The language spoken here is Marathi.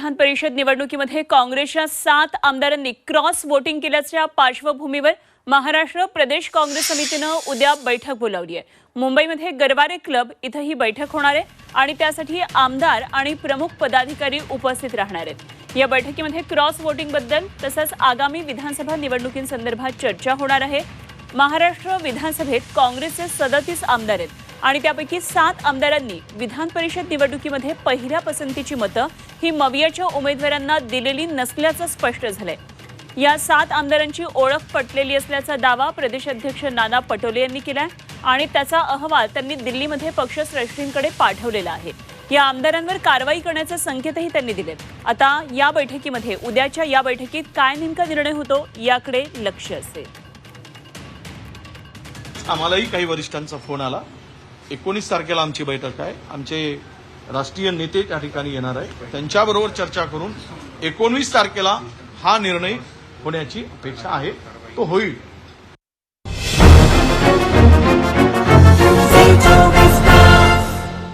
विधान परिषद निवडणुकीमध्ये काँग्रेसच्या सात आमदारांनी क्रॉस वोटिंग केल्याच्या पार्श्वभूमीवर महाराष्ट्र प्रदेश काँग्रेस समितीनं उद्या बैठक बोलावली आहे. मुंबईमध्ये गरवारे क्लब इथं ही बैठक होणार आहे आणि त्यासाठी आमदार आणि प्रमुख पदाधिकारी उपस्थित राहणार आहेत. या बैठकीमध्ये क्रॉस वोटिंगबद्दल तसंच आगामी विधानसभा निवडणुकींसंदर्भात चर्चा होणार आहे. महाराष्ट्र विधानसभेत काँग्रेसचे सदतीस आमदार आहेत. आणि त्यापैकी सात आमदारांनी विधान परिषद निवडणुकीमध्ये पहिल्या पसंतीची मतं ही मवियाच्या उमेदवारांना दिलेली नसल्याचं स्पष्ट झालंय. या सात आमदारांची ओळख पटलेली असल्याचा दावा प्रदेशाध्यक्ष नाना पटोले यांनी केलाय आणि त्याचा अहवाल त्यांनी दिल्लीमध्ये पक्षश्रेष्ठींकडे पाठवलेला आहे. या आमदारांवर कारवाई करण्याचे संकेतही त्यांनी दिलेत. आता या बैठकीमध्ये उद्याच्या या बैठकीत काय नेमका निर्णय होतो याकडे लक्ष असेल. आम्हालाही काही वरिष्ठांचा फोन आला. एकोणीस तारखेला आमची बैठक आहे. आमचे राष्ट्रीय नेते त्या ठिकाणी येणार आहे त्यांच्याबरोबर चर्चा करून एकोणवीस तारखेला हा निर्णय होण्याची अपेक्षा आहे. तो होईल.